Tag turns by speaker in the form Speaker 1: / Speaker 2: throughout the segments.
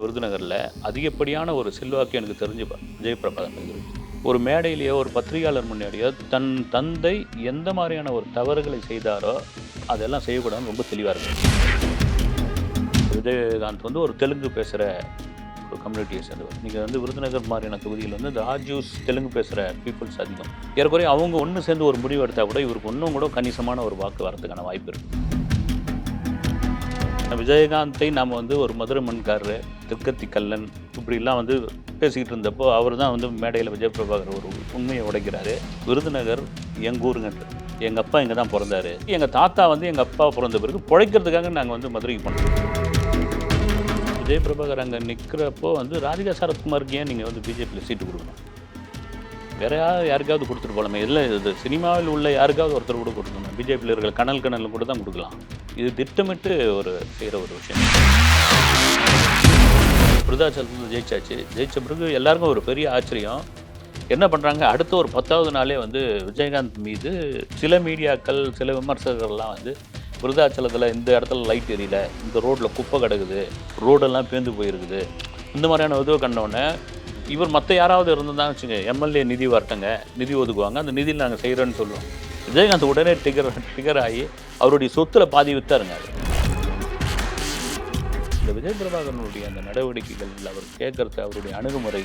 Speaker 1: விருதுநகரில் அதிகப்படியான ஒரு செல்வாக்கு எனக்கு தெரிஞ்சு ப- ஒரு மேடையிலேயோ ஒரு பத்திரிகையாளர் முன்னாடியோ தன் தந்தை எந்த மாதிரியான ஒரு தவறுகளை செய்தாரோ அதெல்லாம் செய்யக்கூடாதுன்னு ரொம்ப தெளிவாக இருக்கு. விஜயகாந்த் வந்து ஒரு தெலுங்கு பேசுகிற ஒரு கம்யூனிட்டியை சேர்ந்தவர். நீங்கள் வந்து விருதுநகர் மாதிரியான தொகுதியில் வந்து இந்த ஆர்ஜூஸ் தெலுங்கு பேசுகிற பீப்புள்ஸ் அதிகம். ஏறக்குறைய அவங்க ஒன்று சேர்ந்து ஒரு முடிவு எடுத்தால் கூட இவருக்கு இன்னும் கூட கணிசமான ஒரு வாக்கு வரதுக்கான வாய்ப்பு இருக்குது விஜயகாந்தை நாம் வந்து ஒரு மதுரை மண்காரரு திருக்கத்தி கல்லன் இப்படிலாம் வந்து பேசிக்கிட்டு இருந்தப்போ அவர் தான் வந்து மேடையில் விஜய் பிரபாகர் ஒரு உண்மையை உடைக்கிறாரு. விருதுநகர் எங்கள் எங்கள் அப்பா இங்கே தான் பிறந்தாரு. எங்கள் தாத்தா வந்து எங்கள் அப்பா பிறந்த பிறகு பிழைக்கிறதுக்காக நாங்கள் வந்து மதுரைக்கு போனோம். விஜய் பிரபாகர் அங்கே நிற்கிறப்போ வந்து ராதிகா சரத்குமாருக்கு ஏன் நீங்கள் வந்து பிஜேபியில் சீட்டு கொடுக்கணும்? வேற யாராவது யாருக்காவது கொடுத்துட்டு போகலாமே இல்லை இது சினிமாவில் உள்ள யாருக்காவது ஒருத்தர் கூட கொடுக்கணும். பிஜேபியில் இருக்கிற கனல் கனல் கூட தான் கொடுக்கலாம். இது திட்டமிட்டு ஒரு செய்கிற ஒரு விஷயம். விருதாச்சலத்தில் ஜெயிச்சாச்சு. ஜெயிச்ச பிறகு எல்லாருக்கும் ஒரு பெரிய ஆச்சரியம். என்ன பண்ணுறாங்க அடுத்த ஒரு பத்தாவது நாளே வந்து விஜயகாந்த் மீது சில மீடியாக்கள் சில விமர்சகர்கள்லாம் வந்து விருதாச்சலத்தில் இந்த இடத்துல லைட் எரியல இந்த ரோட்டில் குப்பை கிடக்குது ரோடெல்லாம் பேந்து போயிருக்குது. இந்த மாதிரியான இதுவை கண்டோடனே இவர் மற்ற யாராவது இருந்திருந்தாங்க வச்சுங்க எம்எல்ஏ நிதி வரட்டங்க நிதி ஒதுக்குவாங்க அந்த நிதியில் நாங்கள் செய்கிறோன்னு சொல்லுவோம். விஜயகாந்த் உடனே டிகர் டிகர் ஆகி அவருடைய சொத்துல பாதி வித்தாருங்க அது இந்த விஜய் பிரபாகரனுடைய அந்த நடவடிக்கைகள் அவர் கேட்கறது அவருடைய அணுகுமுறை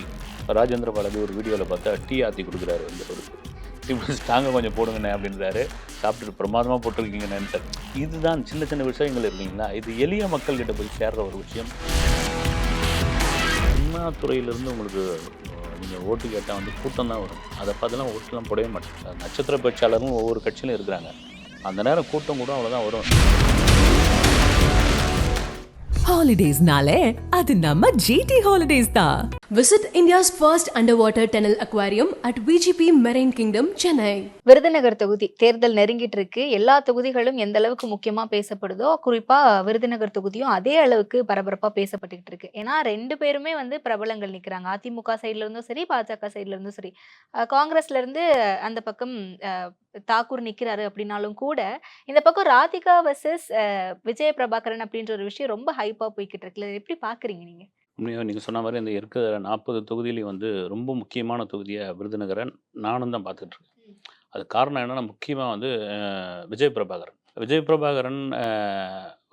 Speaker 1: ராஜேந்திர பாலாஜி ஒரு வீடியோவில் பார்த்தா டீ ஆற்றி கொடுக்குறாரு வந்து அவருக்கு இப்படி ஸ்ட்ராங்காக கொஞ்சம் போடுங்கண்ணே அப்படின்றாரு. சாப்பிட்டுட்டு பிரமாதமாக போட்டிருக்கீங்கன்னு இதுதான் சின்ன சின்ன விஷயங்கள் இருக்கீங்களா? இது எளிய மக்கள்கிட்ட போய் சேர்ற ஒரு விஷயம். சினிமா உங்களுக்கு நீங்கள் ஓட்டு கேட்டால் வந்து கூட்டம் தான் வரும். அதை பார்த்துலாம் ஓட்டுலாம் போடவே மாட்டாங்க. நட்சத்திர பேச்சாளரும் ஒவ்வொரு கட்சியிலும் இருக்கிறாங்க. அந்த நேரம் கூட்டம் கூட அவ்வளோதான் வரும்.
Speaker 2: ஹாலிடேஸ்னாலே அது நம்ம ஜிடி ஹாலிடேஸ் தான்
Speaker 3: Visit India's first underwater tunnel aquarium at VGP Marine Kingdom, Chennai.
Speaker 4: Virudhunagar தொகுதி. தேர்தல் நெருங்கிட்டு இருக்கு. எல்லா தொகுதிகளும் எந்த அளவுக்கு முக்கியமா பேசப்படுதோ குறிப்பா விருதுநகர் தொகுதியும் அதே அளவுக்கு பரபரப்பா பேசப்பட்டுக்கிட்டு இருக்கு. ஏன்னா ரெண்டு பேருமே வந்து பிரபலங்கள் நிக்கிறாங்க. அதிமுக சைட்ல இருந்தும் சரி பாஜக சைட்ல இருந்தும் சரி. காங்கிரஸ்ல இருந்து அந்த பக்கம் தாக்கூர் நிக்கிறாரு அப்படின்னாலும் கூட இந்த பக்கம் ராதிகா வர்சஸ் விஜய பிரபாகரன் அப்படின்ற ஒரு விஷயம் ரொம்ப ஹைப்பா போய்கிட்டு இருக்குல்ல எப்படி பாக்குறீங்க நீங்க?
Speaker 1: உண்மையாக நீங்கள் சொன்ன மாதிரி இந்த இருக்கிற நாற்பது தொகுதியிலையும் வந்து ரொம்ப முக்கியமான தொகுதியை விருதுநகரை நானும் தான் பார்த்துட்டு இருக்கேன் அது காரணம் என்னன்னா முக்கியமாக வந்து விஜய் பிரபாகரன். விஜய் பிரபாகரன்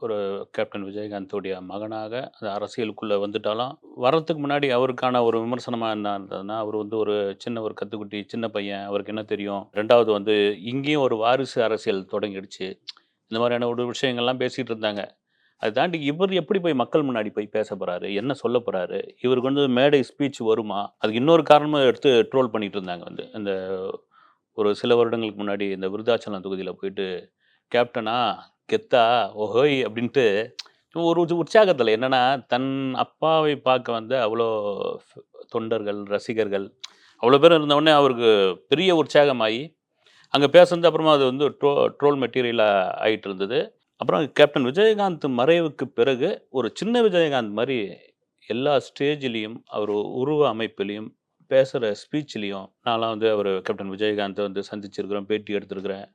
Speaker 1: ஒரு கேப்டன் விஜயகாந்தோடைய மகனாக அந்த அரசியலுக்குள்ளே வந்துட்டாலும் வரத்துக்கு முன்னாடி அவருக்கான ஒரு விமர்சனமாக என்ன இருந்ததுன்னா அவர் வந்து ஒரு சின்ன ஒரு கத்துக்குட்டி சின்ன பையன் அவருக்கு என்ன தெரியும்? ரெண்டாவது வந்து இங்கேயும் ஒரு வாரிசு அரசியல் தொடங்கிடுச்சு. இந்த மாதிரியான ஒரு விஷயங்கள்லாம் பேசிகிட்டு இருந்தாங்க. அதை தாண்டி இவர் எப்படி போய் மக்கள் முன்னாடி போய் பேச போகிறாரு என்ன சொல்ல போகிறாரு இவருக்கு வந்து மேடை ஸ்பீச் வருமா? அதுக்கு இன்னொரு காரணமாக எடுத்து ட்ரோல் பண்ணிட்டு இருந்தாங்க வந்து. இந்த ஒரு சில வருடங்களுக்கு முன்னாடி இந்த விருதாச்சலம் தொகுதியில் போயிட்டு கேப்டனா கெத்தா ஓஹோய் அப்படின்ட்டு ஒரு உற்சாகத்தில் என்னென்னா தன் அப்பாவை பார்க்க வந்த அவ்வளோ தொண்டர்கள் ரசிகர்கள் அவ்வளோ பேர் இருந்தவுடனே அவருக்கு பெரிய உற்சாகமாகி அங்கே பேசுனது அப்புறமா அது வந்து ட்ரோ ட்ரோல் மெட்டீரியலாக ஆகிட்டு இருந்தது. அப்புறம் கேப்டன் விஜயகாந்த் மறைவுக்கு பிறகு ஒரு சின்ன விஜயகாந்த் மாதிரி எல்லா ஸ்டேஜ்லேயும் அவர் உருவ அமைப்பிலையும் பேசுகிற ஸ்பீச்லேயும் நான்லாம் வந்து அவர் கேப்டன் விஜயகாந்தை வந்து சந்திச்சிருக்கிறேன் பேட்டி எடுத்திருக்கிறேன்.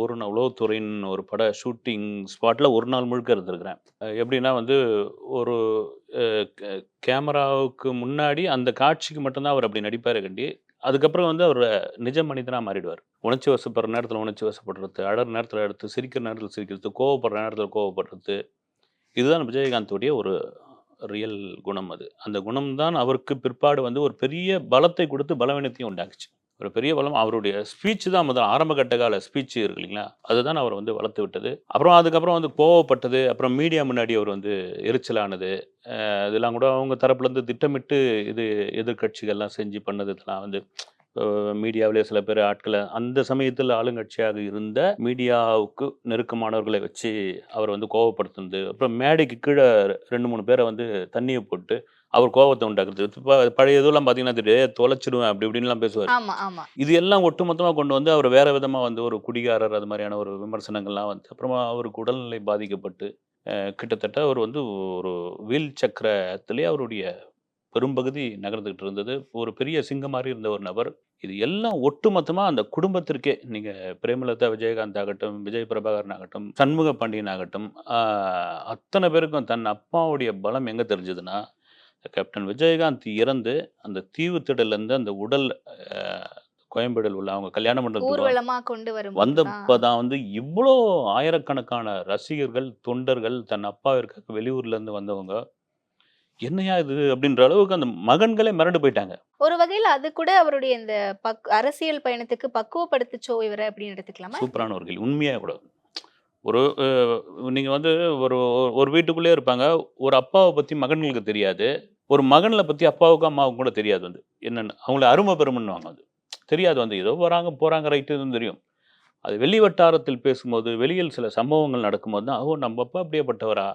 Speaker 1: ஒரு நாள் உளவுத்துறையின் ஒரு பட ஷூட்டிங் ஸ்பாட்டில் ஒரு நாள் முழுக்க இருந்திருக்கிறேன். எப்படின்னா வந்து ஒரு கேமராவுக்கு முன்னாடி அந்த காட்சிக்கு மட்டும்தான் அவர் அப்படி நடிப்பார் கண்டி அதுக்கப்புறம் வந்து அவர் நிஜ மனிதனாக மாறிடுவார். உணர்ச்சி வசப்படுற நேரத்தில் உணர்ச்சி வசப்படுறது அழற நேரத்தில் எடுத்து சிரிக்கிற நேரத்தில் சிரிக்கிறது கோவப்படுற நேரத்தில் கோவப்படுறது. இதுதான் விஜயகாந்தோடைய ஒரு ரியல் குணம் அது. அந்த குணம் தான் அவருக்கு பிற்பாடு வந்து ஒரு பெரிய பலத்தை கொடுத்து பலவீனத்தையும் உண்டாக்குச்சு. ஒரு பெரிய பலம் அவருடைய ஸ்பீச் தான் முதல் ஆரம்ப கட்ட கால ஸ்பீச் இருக்கு இல்லைங்களா? அதுதான் அவர் வந்து வளர்த்து விட்டது. அப்புறம் அதுக்கப்புறம் வந்து கோவப்பட்டது. அப்புறம் மீடியா முன்னாடி அவர் வந்து எரிச்சலானது. இதெல்லாம் கூட அவங்க தரப்புலேருந்து திட்டமிட்டு இது எதிர்கட்சிகள்லாம் செஞ்சு பண்ணது இதெல்லாம் வந்து மீடியாவிலே சில பேர் ஆட்களை அந்த சமயத்தில் ஆளுங்கட்சியாக இருந்த மீடியாவுக்கு நெருக்கமானவர்களை வச்சு அவர் வந்து கோவப்படுத்துனது. அப்புறம் மேடைக்கு கீழே ரெண்டு மூணு பேரை வந்து தண்ணியை போட்டு அவர் கோவத்தை உண்டாக்குறது. இப்போ பழைய இதெல்லாம் பார்த்தீங்கன்னா தெரியும் தொலைச்சிடுவேன் அப்படி இப்படின்லாம் பேசுவார். இது எல்லாம் ஒட்டுமொத்தமாக கொண்டு வந்து அவர் வேற விதமாக வந்து ஒரு குடிகாரர் அது மாதிரியான ஒரு விமர்சனங்கள்லாம் வந்து அப்புறமா அவருக்கு உடல்நிலை பாதிக்கப்பட்டு கிட்டத்தட்ட அவர் வந்து ஒரு வீல் சக்கரத்திலே அவருடைய பெரும்பகுதி நகர்ந்துகிட்டு இருந்தது. ஒரு பெரிய சிங்கம் மாதிரி இருந்த ஒரு நபர். இது எல்லாம் ஒட்டுமொத்தமாக அந்த குடும்பத்திற்கே நீங்கள் பிரேமலதா விஜயகாந்த் ஆகட்டும் விஜய் பிரபாகரன் ஆகட்டும் சண்முக பாண்டியன் ஆகட்டும் அத்தனை பேருக்கும் தன் அப்பாவுடைய பலம் எங்கே தெரிஞ்சதுன்னா கேப்டன் விஜயகாந்த் இறந்து அந்த தீவு திடல்லேருந்து அந்த உடல் கோயம்பேடில் உள்ள அவங்க கல்யாணம் பண்ணுறதுக்கு
Speaker 4: ஊர்வலமா கொண்டு வரும்.
Speaker 1: வந்தப்போ தான் வந்து இவ்வளோ ஆயிரக்கணக்கான ரசிகர்கள் தொண்டர்கள் தன் அப்பாவிற்காக வெளியூர்ல இருந்து வந்தவங்க. என்னையா இது? அப்படின்ற அளவுக்கு அந்த மகன்களே மிரண்டு போயிட்டாங்க.
Speaker 4: ஒரு வகையில அது கூட அவருடைய இந்த பக் அரசியல் பயணத்துக்கு பக்குவப்படுத்துச்சோ இவரை அப்படின்னு எடுத்துக்கலாமா?
Speaker 1: சூப்பரான ஒரு கேள்வி. உண்மையாக கூட. ஒரு நீங்கள் வந்து ஒரு ஒரு வீட்டுக்குள்ளே இருப்பாங்க. ஒரு அப்பாவை பற்றி மகன்களுக்கு தெரியாது. ஒரு மகனை பற்றி அப்பாவுக்கும் அம்மாவுக்கும் கூட தெரியாது வந்து. என்னென்னு? அவங்கள அருமை பெருமைன்னுவாங்க அது. தெரியாது வந்து. ஏதோ வராங்க போகிறாங்க ரைட்டு தெரியும். அது வெளி வட்டாரத்தில் பேசும்போது வெளியில் சில சம்பவங்கள் நடக்கும்போது தான் ஓ நம்ம அப்பா இப்படியாப்பட்டவரா?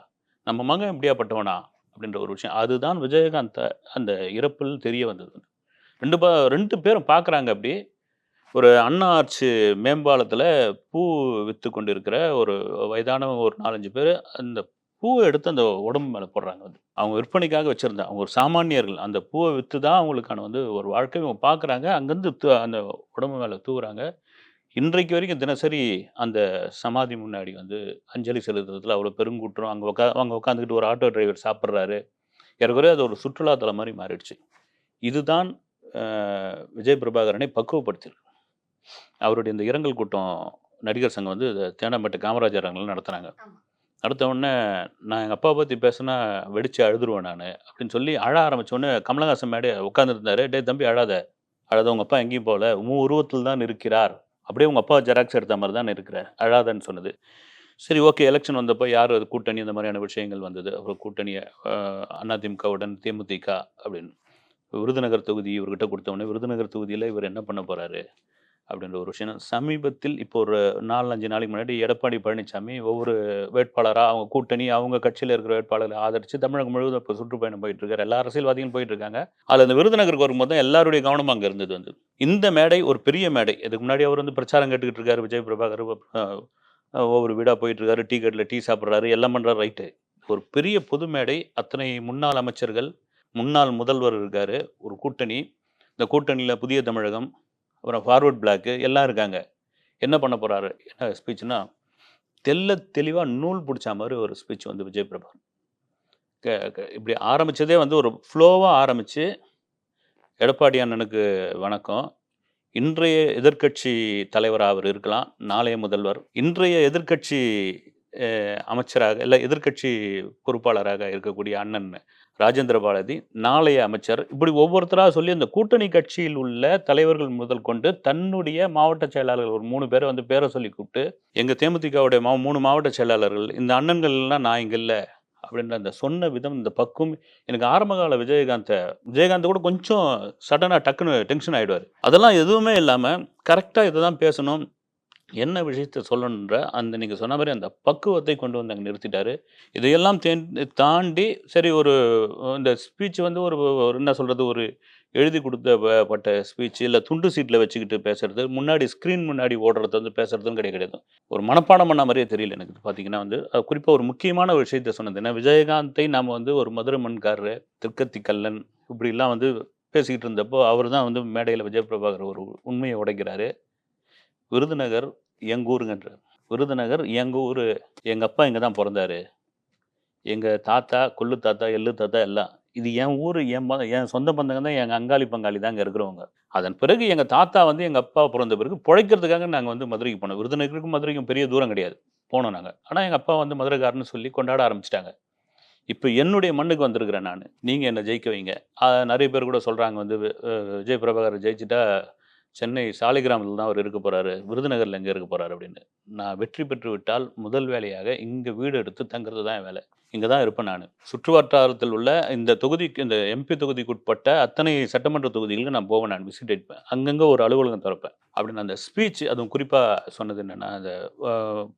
Speaker 1: நம்ம மகன் இப்படியாப்பட்டவனா? அப்படின்ற ஒரு விஷயம். அதுதான் விஜயகாந்த் அந்த இறப்பில் தெரிய வந்தது. ரெண்டு பா ரெண்டு பேரும் பார்க்குறாங்க அப்படி. ஒரு அண்ணா மேம்பாலத்தில் பூ விற்று கொண்டு இருக்கிற ஒரு வயதான ஒரு நாலஞ்சு பேர் அந்த பூவை எடுத்து அந்த உடம்பு மேலே போடுறாங்க வந்து. அவங்க விற்பனைக்காக வச்சுருந்தாங்க அவங்க ஒரு சாமானியர்கள் அந்த பூவை விற்று தான் அவங்களுக்கான வந்து ஒரு வாழ்க்கை. அவங்க பார்க்குறாங்க அங்கேருந்து அந்த உடம்பு மேலே தூவுறாங்க. இன்றைக்கு வரைக்கும் தினசரி அந்த சமாதி முன்னாடி வந்து அஞ்சலி செலுத்துறதுல அவ்வளோ பெருங்கூட்டம் அங்கே உட்கா அங்கே உட்காந்துக்கிட்டு ஒரு ஆட்டோ டிரைவர் சாப்பிட்றாரு. ஏறக்குறைய அது ஒரு சுற்றுலாத்தலம் மாதிரி மாறிடுச்சு. இதுதான் விஜய் பிரபாகரனை பக்குவப்படுத்தியிருக்கு அவருடைய இந்த இரங்கல் கூட்டம் நடிகர் சங்கம் வந்து தேனாம்பேட்டை காமராஜர் அரங்கில் நடத்துனாங்க.
Speaker 4: ஆமா.
Speaker 1: நடத்த உடனே நான் எங்கள் அப்பா பற்றி பேசினா வெடிச்சு அழுதுருவேன் நான் அப்படின்னு சொல்லி அழ ஆரம்பிச்ச உடனே கமலஹாசன் மேடே உட்காந்துருந்தாரு டே தம்பி அழாத. அழாத. உங்கள் அப்பா எங்கேயும் போகல. உன் உருவத்தில் தான் இருக்கிறார். அப்படியே உங்கள் அப்பா ஜெராக்ஸ் எடுத்த மாதிரி தான் இருக்கிறார் அழாதன்னு சொன்னது. சரி ஓகே எலெக்ஷன் வந்தப்போ யார் அது கூட்டணி? அந்த மாதிரியான விஷயங்கள் வந்தது. அப்புறம் கூட்டணியை அதிமுகவுடன் தேமுதிக அப்படின்னு. விருதுநகர் தொகுதி இவர்கிட்ட கொடுத்தவொடனே விருதுநகர் தொகுதியில் இவர் என்ன பண்ண போறாரு? அப்படின்ற ஒரு விஷயம். சமீபத்தில் இப்போ ஒரு நாலு அஞ்சு நாளைக்கு முன்னாடி எடப்பாடி பழனிசாமி ஒவ்வொரு வேட்பாளராக அவங்க கூட்டணி அவங்க கட்சியில் இருக்கிற வேட்பாளரை ஆதரித்து தமிழகம் முழுவதும் இப்போ சுற்றுப்பயணம் போயிட்டு இருக்காரு எல்லா அரசியல்வாதிகளும் போயிட்டு இருக்காங்க அதில் இந்த விருதுநகருக்கு வரும்போது தான் எல்லாருடைய கவனமும் அங்கே இருந்தது வந்து. இந்த மேடை ஒரு பெரிய மேடை. இதுக்கு முன்னாடி அவர் வந்து பிரச்சாரம் கேட்டுக்கிட்டு இருக்காரு விஜய் பிரபாகர் ஒவ்வொரு வீடாக போயிட்டு இருக்காரு டீ கட்டில் டீ சாப்பிட்றாரு. எல்லாம் பண்ணுறாரு ரைட்டு. ஒரு பெரிய பொது மேடை. அத்தனை முன்னாள் அமைச்சர்கள் முன்னாள் முதல்வர் இருக்காரு. ஒரு கூட்டணி. இந்த கூட்டணியில் புதிய தமிழகம் அப்புறம் ஃபார்வர்ட் பிளாக்கு எல்லாம் இருக்காங்க. என்ன பண்ண போகிறாரு என்ன ஸ்பீச்னா தெல்ல தெளிவாக நூல் பிடிச்ச மாதிரி ஒரு ஸ்பீச் வந்து விஜய் பிரபாகர். க- க- இப்படி ஆரம்பிச்சதே வந்து ஒரு ஃப்ளோவாக ஆரம்பித்து எடப்பாடி அண்ணனுக்கு வணக்கம். இன்றைய எதிர்க்கட்சி தலைவராக அவர் இருக்கலாம் நாளைய முதல்வர். இன்றைய எதிர்க்கட்சி அமைச்சராக இல்லை எதிர்க்கட்சி பொறுப்பாளராக இருக்கக்கூடிய அண்ணன் ராஜேந்திர பாலாஜி நாளைய அமைச்சர். இப்படி ஒவ்வொருத்தராக சொல்லி அந்த கூட்டணி கட்சியில் உள்ள தலைவர்கள் முதல் கொண்டு தன்னுடைய மாவட்ட செயலாளர்கள் ஒரு மூணு பேரை வந்து பேரை சொல்லி கூப்பிட்டு எங்கள் தேமுதிகவுடைய மா மூணு மாவட்ட செயலாளர்கள் இந்த அண்ணன்கள்லாம் நான் இங்கே இல்லை அப்படின்ற அந்த சொன்ன விதம் இந்த பக்குவம் எனக்கு ஆரம்ப கால விஜயகாந்தை விஜயகாந்த் கூட கொஞ்சம் சடனாக டக்குன்னு டென்ஷன் ஆகிடுவார் அதெல்லாம் எதுவுமே இல்லாமல் கரெக்டாக இதை தான் பேசணும் என்ன விஷயத்த சொல்லணுன்ற அந்த நீங்கள் சொன்ன மாதிரி அந்த பக்குவத்தை கொண்டு வந்து அங்கே நிறுத்திட்டாரு. இதையெல்லாம் தேன்- தாண்டி சரி ஒரு இந்த ஸ்பீச் வந்து ஒரு என்ன சொல்கிறது ஒரு எழுதி கொடுத்த பட்ட ஸ்பீச் இல்லை துண்டு சீட்டில் வச்சுக்கிட்டு பேசுறது முன்னாடி ஸ்க்ரீன் முன்னாடி ஓடுறது வந்து பேசுறதும் கிடையாது கிடையாது. ஒரு மனப்பாடம் பண்ண மாதிரியே தெரியல எனக்கு. பார்த்தீங்கன்னா வந்து குறிப்பாக ஒரு முக்கியமான விஷயத்த சொன்னது. ஏன்னா விஜயகாந்தை நாம் வந்து ஒரு மதுரை மண்காரர் திருக்கத்தி கல்லன் இப்படிலாம் வந்து பேசிக்கிட்டு இருந்தப்போ அவர் தான் வந்து மேடையில் விஜய் பிரபாகர் ஒரு உண்மையை உடைக்கிறாரு. விருதுநகர் எங்கள் ஊருங்கன்றார் விருதுநகர் எங்கள் ஊர் எங்கள் அப்பா இங்கே தான் பிறந்தாரு. எங்கள் தாத்தா கொள்ளு தாத்தா எள்ளு தாத்தா எல்லாம். இது என் ஊர் என் என் சொந்த பந்தங்க தான் எங்கள் அங்காளி பங்காளி தான் இங்கே இருக்கிறவங்க. அதன் பிறகு எங்கள் தாத்தா வந்து எங்கள் அப்பா பிறந்த பிறகு பிழைக்கிறதுக்காக நாங்கள் வந்து மதுரைக்கு போனோம். விருதுநகருக்கும் மதுரைக்கும் பெரிய தூரம் கிடையாது. போனோம் நாங்கள் ஆனால் எங்கள் அப்பா வந்து மதுரைக்காரன்னு சொல்லி கொண்டாட ஆரம்பிச்சிட்டாங்க. இப்போ என்னுடைய மண்ணுக்கு வந்திருக்கிறேன் நான். நீங்கள் என்னை ஜெயிக்க வைங்க. நிறைய பேர் கூட சொல்கிறாங்க வந்து விஜய் பிரபாகர் ஜெயிச்சிட்டா சென்னை சாலிகிராமத்தில் தான் அவர் இருக்க போகிறாரு விருதுநகரில் எங்கே இருக்க போகிறாரு அப்படின்னு. நான் வெற்றி பெற்று விட்டால் முதல் வேலையாக இங்கே வீடு எடுத்து தங்குறது தான் என் வேலை. இங்கே தான் இருப்பேன் நான். சுற்றுவட்டாரத்தில் உள்ள இந்த தொகுதிக்கு இந்த எம்பி தொகுதிக்குட்பட்ட அத்தனை சட்டமன்ற தொகுதிகளுக்கு நான் போவேன் நான் விசிட் அடிப்பேன் அங்கங்கே ஒரு அலுவலகம் திறப்பேன். அப்படின்னு அந்த ஸ்பீச் அதுவும் குறிப்பாக சொன்னது என்னென்னா அந்த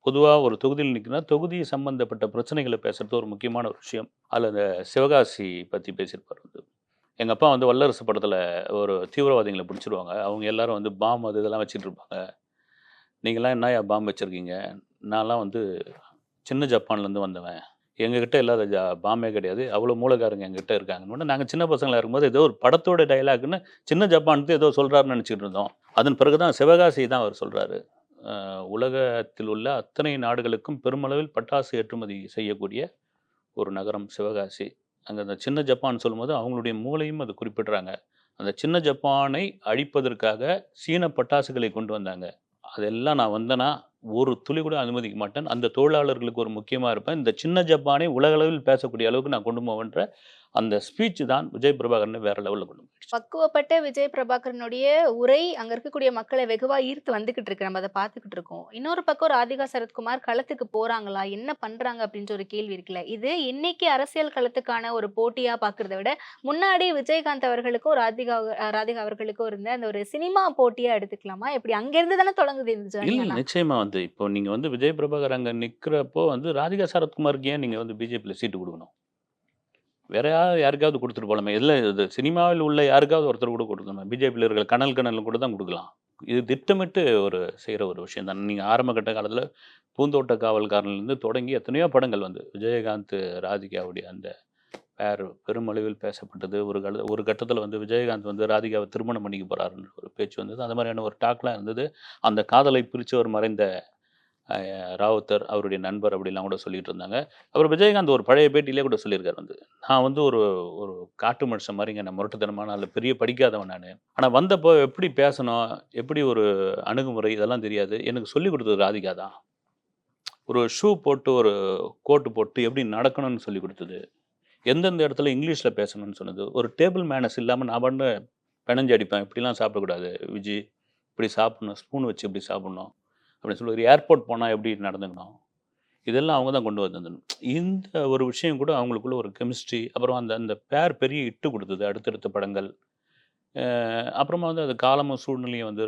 Speaker 1: பொதுவாக ஒரு தொகுதியில் நிற்கினா தொகுதி சம்பந்தப்பட்ட பிரச்சனைகளை பேசுறது ஒரு முக்கியமான ஒரு விஷயம். அதில் அந்த சிவகாசி பற்றி பேசியிருப்பார் வந்து. எங்கள் அப்பா வந்து வல்லரசு படத்தில் ஒரு தீவிரவாதிகளை பிடிச்சிருவாங்க. அவங்க எல்லாரும் வந்து பாம் அது இதெல்லாம் வச்சுட்டு இருப்பாங்க நீங்களாம் என்னயா பாம் வச்சுருக்கீங்க? நான்லாம் வந்து சின்ன ஜப்பான்லேருந்து வந்தவன். எங்ககிட்ட இல்லாத ஜா பாம்பே கிடையாது. அவ்வளோ மூலக்காரங்க எங்ககிட்ட இருக்காங்கன்னு. நாங்கள் சின்ன பசங்களாக இருக்கும்போது ஏதோ ஒரு படத்தோட டைலாக்னு சின்ன ஜப்பானுக்கு ஏதோ சொல்கிறாருன்னு நினச்சிட்டு இருந்தோம். அதன் பிறகு தான் சிவகாசி தான் அவர் சொல்கிறாரு உலகத்தில் உள்ள அத்தனை நாடுகளுக்கும் பெருமளவில் பட்டாசு ஏற்றுமதி செய்யக்கூடிய ஒரு நகரம் சிவகாசி. அங்கே அந்த சின்ன ஜப்பான் சொல்லும்போது அவங்களுடைய மூளையும் அது குறிப்பிடுறாங்க. அந்த சின்ன ஜப்பானை அழிப்பதற்காக சீன பட்டாசுகளை கொண்டு வந்தாங்க. அதெல்லாம் நான் வந்தேன்னா ஒரு துளி கூட அனுமதிக்க மாட்டேன். அந்த தொழிலாளர்களுக்கு ஒரு முக்கியமாக இருப்பேன். இந்த சின்ன ஜப்பானை உலகளவில் பேசக்கூடிய அளவுக்கு நான் கொண்டு போவேன்ற அந்த ஸ்பீச் தான் விஜய் பிரபாகரனை வேற லெவலில் கொண்டு
Speaker 4: பக்குவப்பட்ட விஜய் பிரபாகரனுடைய உரை அங்க இருக்கக்கூடிய மக்களை வெகுவா ஈர்த்து வந்துகிட்டு இருக்கு. நம்ம அதை பார்த்துக்கிட்டு இருக்கோம். இன்னொரு பக்கம் ராதிகா சரத்குமார் களத்துக்கு போறாங்களா? என்ன பண்றாங்க? அப்படின்ற ஒரு கேள்வி இருக்குல்ல. இது இன்னைக்கு அரசியல் களத்துக்கான ஒரு போட்டியா பாக்குறத விட முன்னாடி விஜயகாந்த் அவர்களுக்கும் ராதிகா ராதிகா அவர்களுக்கும் இருந்த அந்த ஒரு சினிமா போட்டியா எடுத்துக்கலாமா? எப்படி அங்க இருந்து தானே தொடங்குது இந்த?
Speaker 1: நிச்சயமா வந்து இப்போ நீங்கள் வந்து விஜய் பிரபாகர் அங்கே நிற்கிறப்போ வந்து ராதிகா சரத்குமாருக்கு ஏன் நீங்கள் வந்து பிஜேபியில் சீட்டு கொடுக்கணும்? வேற யாராவது யாருக்காவது கொடுத்துட்டு போகலாமே இல்லை இது சினிமாவில் உள்ள யாருக்காவது ஒருத்தர் கூட கொடுக்கணும். பிஜேபியில் இருக்கிற கனல் கனல் கூட தான் கொடுக்கலாம். இது திட்டமிட்டு ஒரு செய்கிற ஒரு விஷயம் தான். நீங்கள் ஆரம்ப கட்ட காலத்தில் பூந்தோட்ட காவல்காரன்லேருந்து தொடங்கி எத்தனையோ படங்கள் வந்து விஜயகாந்த் ராதிகாவுடைய அந்த வேறு பெருமளவில் பேசப்பட்டது. ஒரு கால ஒரு கட்டத்தில் வந்து விஜயகாந்த் வந்து ராதிகாவை திருமணம் பண்ணிக்க போகிறாருன்ற ஒரு பேச்சு வந்தது. அந்த மாதிரியான ஒரு டாக்லாம் இருந்தது. அந்த காதலை பிரித்தவர் மறைந்த ராவுத்தர் அவருடைய நண்பர் அப்படிலாம் கூட சொல்லிட்டு இருந்தாங்க. அப்புறம் விஜயகாந்த் ஒரு பழைய பேட்டியிலே கூட சொல்லியிருக்காரு வந்து. நான் வந்து ஒரு ஒரு காட்டு மனுஷன் மாதிரிங்க நான் முரட்டுத்தனமான அதில் பெரிய படிக்காதவன் நான். ஆனால் வந்தப்போ எப்படி பேசணும் எப்படி ஒரு அணுகுமுறை இதெல்லாம் தெரியாது. எனக்கு சொல்லி கொடுத்தது ராதிகா தான். ஒரு ஷூ போட்டு ஒரு கோட்டு போட்டு எப்படி நடக்கணும்னு சொல்லி கொடுத்தது. எந்தெந்த இடத்துல இங்கிலீஷில் பேசணும்னு சொன்னது. ஒரு டேபிள் மேனஸ் இல்லாமல் நான் பண்ண பிணைஞ்சு அடிப்பேன். இப்படிலாம் சாப்பிடக்கூடாது. விஜி இப்படி சாப்பிடணும். ஸ்பூன் வச்சு இப்படி சாப்பிடணும். அப்படின்னு சொல்லி ஒரு ஏர்போர்ட் போனால் எப்படி நடந்துக்கணும்? இதெல்லாம் அவங்க தான் கொண்டு வந்திருந்தணும் இந்த ஒரு விஷயம் கூட அவங்களுக்குள்ள ஒரு கெமிஸ்ட்ரி அப்புறம் அந்த அந்த பேர் பெரிய இட்டு கொடுத்தது அடுத்தடுத்த படங்கள். அப்புறமா வந்து அது காலமும் சூழ்நிலையும் வந்து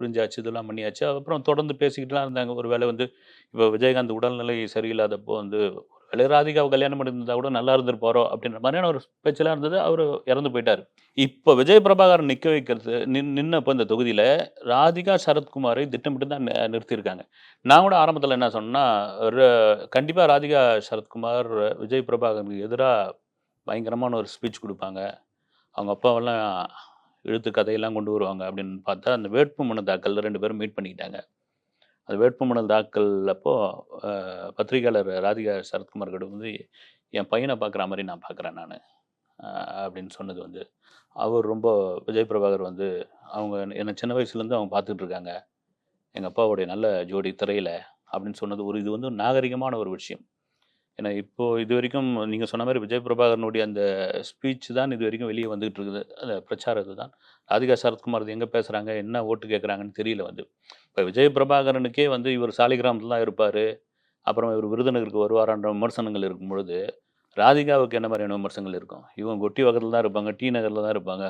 Speaker 1: புரிஞ்சாச்சு இதெல்லாம் பண்ணியாச்சு. அப்புறம் தொடர்ந்து பேசிக்கிட்டுலாம் இருந்தாங்க. ஒரு வேளை வந்து இப்போ விஜயகாந்த் உடல்நிலை சரியில்லாதப்போ வந்து ஒரு ராதிகாவை கல்யாணம் பண்ணியிருந்தா கூட நல்லா இருந்திருப்பாரோ அப்படின்ற மாதிரியான ஒரு பேச்செல்லாம் இருந்தது. அவர் இறந்து போயிட்டார். இப்போ விஜய் பிரபாகரன் நிற்க வைக்கிறது நின் நின்னப்போ இந்த தொகுதியில் ராதிகா சரத்குமாரை திட்டமிட்டு தான் நிறுத்தியிருக்காங்க. நான் கூட ஆரம்பத்தில் என்ன சொன்னேன்னா கண்டிப்பாக ராதிகா சரத்குமார் விஜய் பிரபாகரனுக்கு எதிராக பயங்கரமான ஒரு ஸ்பீச் கொடுப்பாங்க. அவங்க அப்பாவெல்லாம் எழுத்து கதையெல்லாம் கொண்டு வருவாங்க அப்படின்னு பார்த்தா அந்த வேட்புமனு தாக்கல் ரெண்டு பேரும் மீட் பண்ணிக்கிட்டாங்க. அது வேட்புமனு தாக்கல் அப்போ பத்திரிகையாளர் ராதிகா சரத்குமார் கடு வந்து என் பையனை பார்க்குற மாதிரி நான் பார்க்குறேன் நான். அப்படின்னு சொன்னது வந்து அவர் ரொம்ப விஜய் பிரபாகர் வந்து அவங்க என்னை சின்ன வயசுலேருந்து அவங்க பார்த்துட்டு இருக்காங்க. எங்கள் அப்பாவுடைய நல்ல ஜோடி திரையில். அப்படின்னு சொன்னது ஒரு இது வந்து நாகரிகமான ஒரு விஷயம். ஏன்னா இப்போ இது வரைக்கும் நீங்கள் சொன்ன மாதிரி விஜய் பிரபாகரனுடைய அந்த ஸ்பீச் தான் இது வரைக்கும் வெளியே வந்துகிட்டு இருக்குது. அந்த பிரச்சாரம் இதுதான். ராதிகா சரத்குமார் இது எங்கே பேசுகிறாங்க என்ன ஓட்டு கேட்குறாங்கன்னு தெரியல வந்து. இப்போ விஜய் பிரபாகரனுக்கே வந்து இவர் சாலிகிராமத்தில் தான் இருப்பார். அப்புறம் இவர் விருதுநகருக்கு வருவாரான்ற விமர்சனங்கள் இருக்கும் பொழுது ராதிகாவுக்கு என்ன மாதிரியான விமர்சனங்கள் இருக்கும்? இவங்க கொட்டி வகத்தில் தான் இருப்பாங்க டி நகரில் தான் இருப்பாங்க.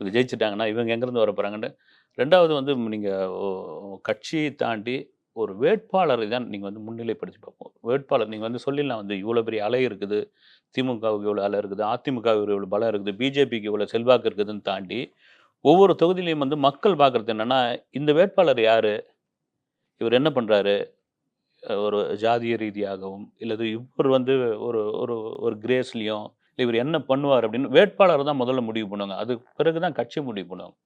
Speaker 1: இவங்க ஜெயிச்சிட்டாங்கன்னா இவங்க எங்கேருந்து வர போகிறாங்கன்னு ரெண்டாவது வந்து நீங்கள் கட்சியை தாண்டி ஒரு வேட்பாளரை தான் நீங்கள் வந்து முன்னிலைப்படுத்தி பார்ப்போம். வேட்பாளர் நீங்கள் வந்து சொல்லிடலாம் வந்து இவ்வளோ பெரிய அலை இருக்குது திமுகவுக்கு இவ்வளோ அலை இருக்குது அதிமுகவுக்கு இவ்வளோ பலம் இருக்குது பிஜேபிக்கு இவ்வளோ செல்வாக்கு இருக்குதுன்னு தாண்டி ஒவ்வொரு தொகுதியிலையும் வந்து மக்கள் பார்க்குறது என்னென்னா இந்த வேட்பாளர் யார்? இவர் என்ன பண்ணுறாரு ஒரு ஜாதிய ரீதியாகவும் இல்லது இவர் வந்து ஒரு ஒரு ஒரு கிரேஸ்லேயும் இல்லை இவர் என்ன பண்ணுவார் அப்படின்னு வேட்பாளர் தான் முதல்ல முடிவு பண்ணுவாங்க. அதுக்கு பிறகு தான் கட்சி முடிவு பண்ணுவாங்க.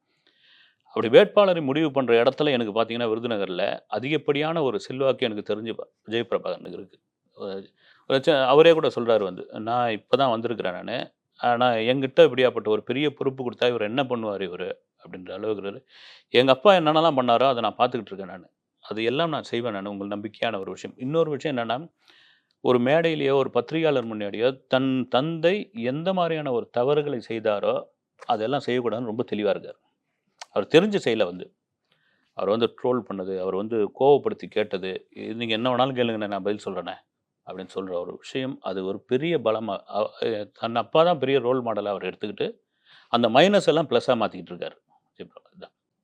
Speaker 1: அப்படி வேட்பாளரை முடிவு பண்ணுற இடத்துல எனக்கு பார்த்தீங்கன்னா விருதுநகரில் அதிகப்படியான ஒரு செல்வாக்கு எனக்கு தெரிஞ்சு ப- இருக்குது அவரே கூட சொல்கிறாரு வந்து நான் இப்போ தான் வந்திருக்கிறேன் நான். ஆனால் என்கிட்ட இப்படியாப்பட்ட ஒரு பெரிய பொறுப்பு கொடுத்தா இவர் என்ன பண்ணுவார் இவர்? அப்படின்ற அளவுக்கு எங்கள் அப்பா என்னென்னலாம் பண்ணாரோ அதை நான் பார்த்துக்கிட்டு இருக்கேன் நான். அது எல்லாம் நான் செய்வேன் நான் உங்கள் நம்பிக்கையான ஒரு விஷயம். இன்னொரு விஷயம் என்னென்னா ஒரு மேடையிலேயோ ஒரு பத்திரிகையாளர் முன்னாடியோ தன் தந்தை எந்த மாதிரியான ஒரு தவறுகளை செய்தாரோ அதெல்லாம் செய்யக்கூடாதுன்னு ரொம்ப தெளிவாக இருக்கார். அவர் தெரிஞ்ச செயலை வந்து அவர் வந்து ட்ரோல் பண்ணது அவர் வந்து கோவப்படுத்தி கேட்டது இது நீங்கள் என்ன வேணாலும் கேளுங்க நான் பதில் சொல்கிறேனே அப்படின்னு சொல்கிற ஒரு விஷயம் அது ஒரு பெரிய பலமாக தன் அப்பா தான் பெரிய ரோல் மாடலாக அவர் எடுத்துக்கிட்டு அந்த மைனஸ் எல்லாம் ப்ளஸ்ஸாக மாற்றிக்கிட்டு இருக்காரு.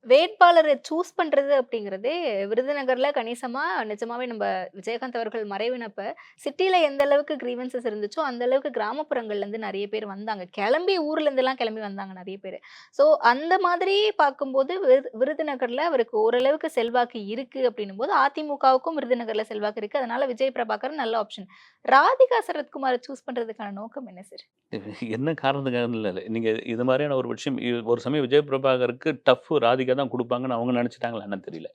Speaker 4: வேட்பாளரை சூஸ் பண்றது அப்படிங்கிறதே விருதுநகர்ல கணிசமா நிஜமாவே நம்ம விஜயகாந்த் அவர்கள் மறைவினப்ப சிட்டில எந்த அளவுக்கு கிரீவன்சஸ் இருந்துச்சோ அந்த அளவுக்கு கிராமப்புறங்கள்ல இருந்து நிறைய பேர் வந்தாங்க. கிளம்பி ஊர்ல இருந்து எல்லாம் கிளம்பி வந்தாங்க நிறைய பேர். ஸோ அந்த மாதிரி பார்க்கும்போது விருது- விருதுநகர்ல அவருக்கு ஓரளவுக்கு செல்வாக்கு இருக்கு அப்படின்னும் போது அதிமுகவுக்கும் விருதுநகர்ல செல்வாக்கு இருக்கு. அதனால விஜய் பிரபாகர் நல்ல ஆப்ஷன் ராதிகா சரத்குமாரை சூஸ் பண்றதுக்கான நோக்கம் என்ன சார்
Speaker 1: என்ன காரணத்துக்காக இல்லை நீங்கள் இது மாதிரியான ஒரு விஷயம் ஒரு சமயம் விஜய் பிரபாகருக்கு டஃப் ராதிகா தான் கொடுப்பாங்கன்னு அவங்க நினச்சிட்டாங்களா என்னன்னு தெரியல.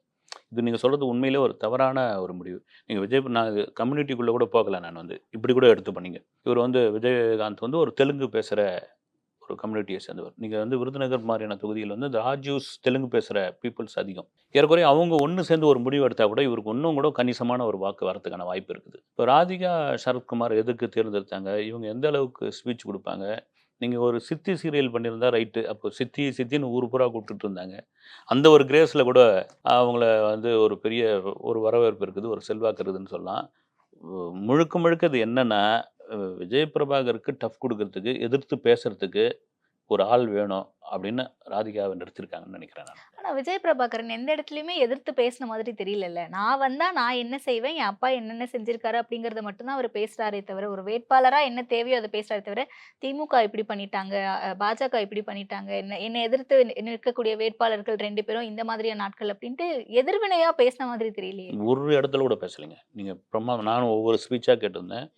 Speaker 1: இது நீங்கள் சொல்கிறது உண்மையிலே ஒரு தவறான ஒரு முடிவு. நீங்கள் விஜய் நான் கம்யூனிட்டிக்குள்ளே கூட போகல நான் வந்து. இப்படி கூட எடுத்து பண்ணிங்க. இவர் வந்து விஜயகாந்த் வந்து ஒரு தெலுங்கு பேசுகிற ஒரு கம்யூனிட்டியை சேர்ந்தவர். நீங்கள் வந்து விருதுநகர் மாதிரியான தொகுதியில் வந்து இந்த ராஜூஸ் தெலுங்கு பேசுகிற பீப்புள்ஸ் அதிகம். ஏறக்குறைய அவங்க ஒன்று சேர்ந்து ஒரு முடிவு எடுத்தால் கூட இவருக்கு இன்னும் கூட கணிசமான ஒரு வாக்கு வரதுக்கான வாய்ப்பு இருக்குது. இப்போ ராதிகா சரத்குமார் எதுக்கு தேர்ந்தெடுத்தாங்க? இவங்க எந்த அளவுக்கு ஸ்பீச் கொடுப்பாங்க? நீங்கள் ஒரு சித்தி சீரியல் பண்ணியிருந்தா ரைட்டு அப்போ சித்தி சித்தின்னு ஊர் பூரா கூப்பிட்டுட்டு இருந்தாங்க. அந்த ஒரு கிரேஸில் கூட அவங்கள வந்து ஒரு பெரிய ஒரு வரவேற்பு இருக்குது ஒரு செல்வாக்கு இருக்குதுன்னு சொல்லலாம். முழுக்க முழுக்க இது என்னென்னா விஜய் பிரபாகருக்கு டஃப் கொடுக்கறதுக்கு எதிர்த்து பேசுகிறதுக்கு ஒரு ஆள் வேணும் அப்படின்னு ராதிகாவை நிறுத்திருக்காங்கன்னு நினைக்கிறேன் நான்.
Speaker 4: ஆனா விஜய் பிரபாகரன் எந்த இடத்துலயுமே எதிர்த்து பேசின மாதிரி தெரியலல்ல. நான் வந்தா நான் என்ன செய்வேன்? என் அப்பா என்னென்ன செஞ்சிருக்காரு அப்படிங்கறத மட்டும்தான் அவர் பேசுறாரே தவிர ஒரு வேட்பாளரா என்ன தேவையோ அதை பேசுறாரே தவிர திமுக இப்படி பண்ணிட்டாங்க பாஜக இப்படி பண்ணிட்டாங்க என்ன என்னை எதிர்த்து நிற்கக்கூடிய வேட்பாளர்கள் ரெண்டு பேரும் இந்த மாதிரியான நாட்கள் அப்படின்ட்டு எதிர்வினையா பேசின மாதிரி தெரியலையே.
Speaker 1: ஒரு இடத்துல கூட பேசலைங்க. நீங்கள் பிரமா நானும் ஒவ்வொரு ஸ்பீச்சாக கேட்டிருந்தேன்.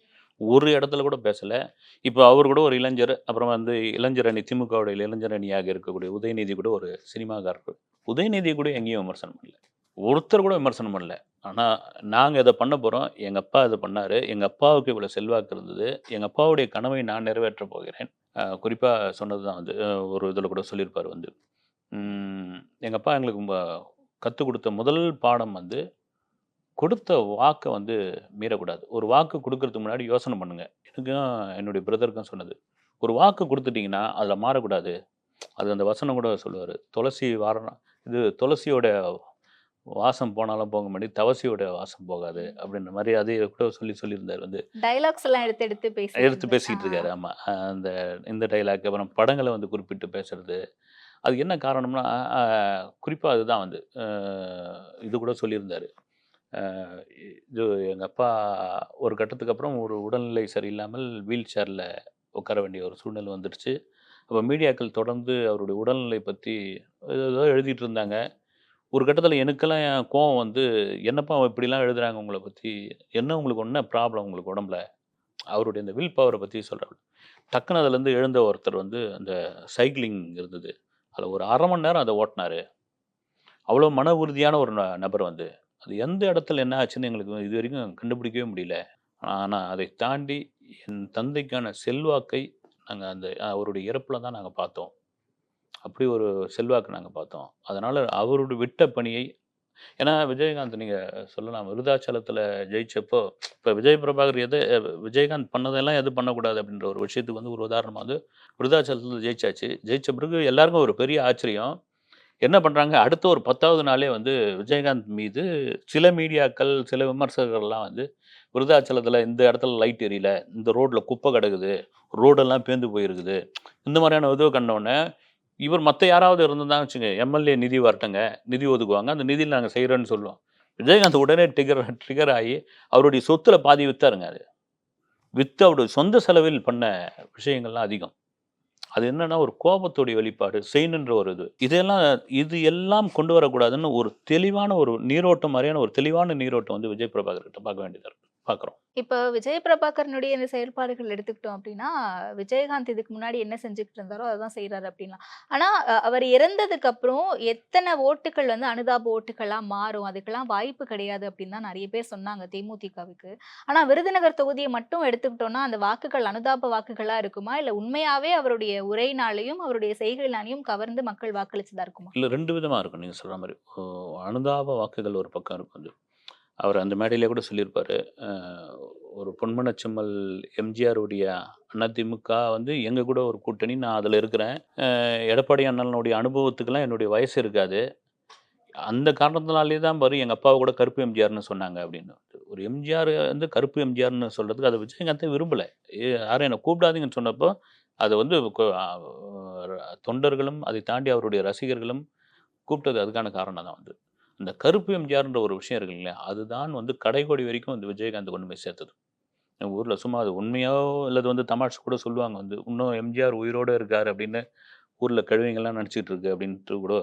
Speaker 1: ஒரு இடத்துல கூட பேசலை. இப்போ அவர் கூட ஒரு இளைஞர் அப்புறம் வந்து இளைஞர் அணி திமுகவுடைய இளைஞர் அணியாக இருக்கக்கூடிய உதயநிதி கூட ஒரு சினிமாக்காரர். உதயநிதி கூட எங்கேயும் விமர்சனம் பண்ணல. ஒருத்தர் கூட விமர்சனம் பண்ணல. ஆனால் நாங்கள் இதை பண்ண போகிறோம் எங்கள் அப்பா இதை பண்ணார். எங்கள் அப்பாவுக்கு இவ்வளோ செல்வாக்கு இருந்தது. எங்கள் அப்பாவுடைய கனவை நான் நிறைவேற்றப் போகிறேன். குறிப்பாக சொன்னது தான் வந்து ஒரு இதில் கூட சொல்லியிருப்பார் வந்து. எங்கள் அப்பா எங்களுக்கு கற்றுக் கொடுத்த முதல் பாடம் வந்து கொடுத்த வாக்கை வந்து மீறக்கூடாது. ஒரு வாக்கு கொடுக்கறதுக்கு முன்னாடி யோசனை பண்ணுங்க. எனக்கும் என்னுடைய பிரதருக்கும் சொன்னது. ஒரு வாக்கு கொடுத்துட்டீங்கன்னா அதில் மாறக்கூடாது. அது அந்த வசனம் கூட சொல்லுவார். துளசி வாரணம் இது துளசியோட வாசம் போனாலும் போக மாட்டி தவசியோட வாசம் போகாது அப்படின்ற மாதிரி அதே கூட சொல்லி சொல்லியிருந்தார் வந்து.
Speaker 4: டைலாக்ஸ் எல்லாம் எடுத்து எடுத்து பேசி
Speaker 1: எடுத்து பேசிக்கிட்டு இருக்காரு. ஆமாம் அந்த இந்த டைலாக் அப்புறம் படங்களை வந்து குறிப்பிட்டு பேசுறது. அது என்ன காரணம்னா குறிப்பாக அதுதான் வந்து. இது கூட சொல்லியிருந்தாரு. இது எங்கள் அப்பா ஒரு கட்டத்துக்கு அப்புறம் ஒரு உடல்நிலை சரியில்லாமல் வீல் சேரில் உட்கார வேண்டிய ஒரு சூழ்நிலை வந்துடுச்சு. அப்போ மீடியாக்கள் தொடர்ந்து அவருடைய உடல்நிலை பற்றி ஏதோ எழுதிட்டு இருந்தாங்க. ஒரு கட்டத்தில் எனக்கெல்லாம் என் கோவம் வந்து என்னப்பா அவன் இப்படிலாம் எழுதுறாங்க உங்களை பற்றி என்ன உங்களுக்கு என்ன ப்ராப்ளம் உங்களுக்கு உடம்புல? அவருடைய இந்த வில் பவரை பற்றி சொல்கிறாரு டக்குன்னு அதுலேருந்து எழுந்த ஒருத்தர் வந்து அந்த சைக்கிளிங் இருந்தது. அதில் ஒரு அரை மணி நேரம் அதை ஓட்டினார். அவ்வளோ மன உறுதியான ஒரு ந- நபர் வந்து. அது எந்த இடத்துல என்ன ஆச்சுன்னு எங்களுக்கு இது வரைக்கும் கண்டுபிடிக்கவே முடியல. ஆனால் அதை தாண்டி என் தந்தைக்கான செல்வாக்கை நாங்கள் அந்த அவருடைய இறப்பில் தான் நாங்கள் பார்த்தோம். அப்படி ஒரு செல்வாக்கு நாங்கள் பார்த்தோம். அதனால் அவருடைய விட்ட பணியை ஏன்னா விஜயகாந்த் நீங்கள் சொல்லலாம் விருதாச்சலத்தில் ஜெயிச்சப்போ இப்போ விஜய் பிரபாகர் எதை விஜயகாந்த் பண்ணதெல்லாம் எது பண்ணக்கூடாது அப்படின்ற ஒரு விஷயத்துக்கு வந்து ஒரு உதாரணமாக வந்து விருதாச்சலத்தில் ஜெயிச்சாச்சு. ஜெயிச்ச பிறகு எல்லாருக்கும் ஒரு பெரிய ஆச்சரியம். என்ன பண்ணுறாங்க அடுத்த ஒரு பத்தாவது நாளே வந்து விஜயகாந்த் மீது சில மீடியாக்கள் சில விமர்சகர்கள்லாம் வந்து விருதாச்சலத்தில் இந்த இடத்துல லைட் எரியல இந்த ரோட்டில் குப்பை கிடக்குது ரோடெல்லாம் பேந்து போயிருக்குது. இந்த மாதிரியான உதவு கண்டோடனே இவர் மற்ற யாராவது இருந்திருந்தாங்க வச்சுங்க எம்எல்ஏ நிதி வரட்டுங்க நிதி ஒதுக்குவாங்க அந்த நிதியில் நாங்கள் செய்கிறோன்னு சொல்லுவோம். விஜயகாந்த் உடனே ட்ரிகர் ட்ரிகர் ஆகி அவருடைய சொத்துல பாதி விற்றாருங்க அது. வித்து அவருடைய சொந்த செலவில் பண்ண விஷயங்கள்லாம் அதிகம். அது என்னன்னா ஒரு கோபத்துடைய வெளிப்பாடு செய்யணுன்ற ஒரு இது. இதெல்லாம் இது எல்லாம் கொண்டு வரக்கூடாதுன்னு ஒரு தெளிவான ஒரு நீரோட்டம் மாதிரியான ஒரு தெளிவான நீரோட்டம் வந்து விஜய் பிரபாகர் கிட்ட பார்க்க வேண்டியதாக இருக்கு. பார்க்குறோம்
Speaker 4: இப்போ விஜய் பிரபாகரனுடைய இந்த செயல்பாடுகள் எடுத்துக்கிட்டோம் அப்படின்னா விஜயகாந்த் இதுக்கு முன்னாடி என்ன செஞ்சுக்கிட்டு இருந்தாரோ அதான் செய்றாரு அப்படின்னா ஆனா அ- அவர் இறந்ததுக்கு அப்புறம் எத்தனை ஓட்டுகள் வந்து அனுதாப ஓட்டுகளா மாறும்? அதுக்கெல்லாம் வாய்ப்பு கிடையாது அப்படின்னு தான் நிறைய பேர் சொன்னாங்க தேமுதிகவுக்கு. ஆனா விருதுநகர் தொகுதியை மட்டும் எடுத்துக்கிட்டோம்னா அந்த வாக்குகள் அனுதாப வாக்குகளா இருக்குமா? இல்ல உண்மையாவே அவருடைய உரையினாலையும் அவருடைய செய்கையினாலையும் கவர்ந்து மக்கள் வாக்களிச்சதா இருக்குமா?
Speaker 1: இல்லை ரெண்டு விதமாக இருக்கும். நீங்கள் சொல்கிற மாதிரி. அனுதாப வாக்குகள் ஒரு பக்கம் இருக்கும் அவர் அந்த மேடையிலே கூட சொல்லியிருப்பார். ஒரு பொன்மனச்செம்மல் எம்ஜிஆருடைய அதிமுக வந்து எங்கள் கூட ஒரு கூட்டணி நான் அதில் இருக்கிறேன். எடப்பாடி அண்ணனுடைய அனுபவத்துக்கெல்லாம் என்னுடைய வயசு இருக்காது. அந்த காரணத்தினாலே தான் பாரு எங்கள் அப்பாவை கூட கருப்பு எம்ஜிஆர்னு சொன்னாங்க அப்படின்னு. ஒரு எம்ஜிஆர் வந்து கருப்பு எம்ஜிஆர்னு சொல்கிறதுக்கு அதை வச்சு எங்கள் அத்தை விரும்பலை. யாரும் என்னை கூப்பிடாதீங்கன்னு சொன்னப்போ அதை வந்து தொண்டர்களும் அதை தாண்டி அவருடைய ரசிகர்களும் கூப்பிட்டது அதுக்கான காரணம் தான் வந்து இந்த கருப்பு எம்ஜிஆர்ன்ற ஒரு விஷயம் இருக்கு இல்லையா? அதுதான் வந்து கடைக்கோடி வரைக்கும் வந்து விஜயகாந்த் கொண்டு போய் சேர்த்தது. ஊரில் சும்மா அது உண்மையோ இல்லது வந்து தமாஷ் கூட சொல்லுவாங்க. வந்து இன்னும் எம்ஜிஆர் உயிரோடு இருக்கார் அப்படின்னு ஊரில் கழுவிங்கெல்லாம் நினச்சிட்டு இருக்கு அப்படின்ட்டு கூட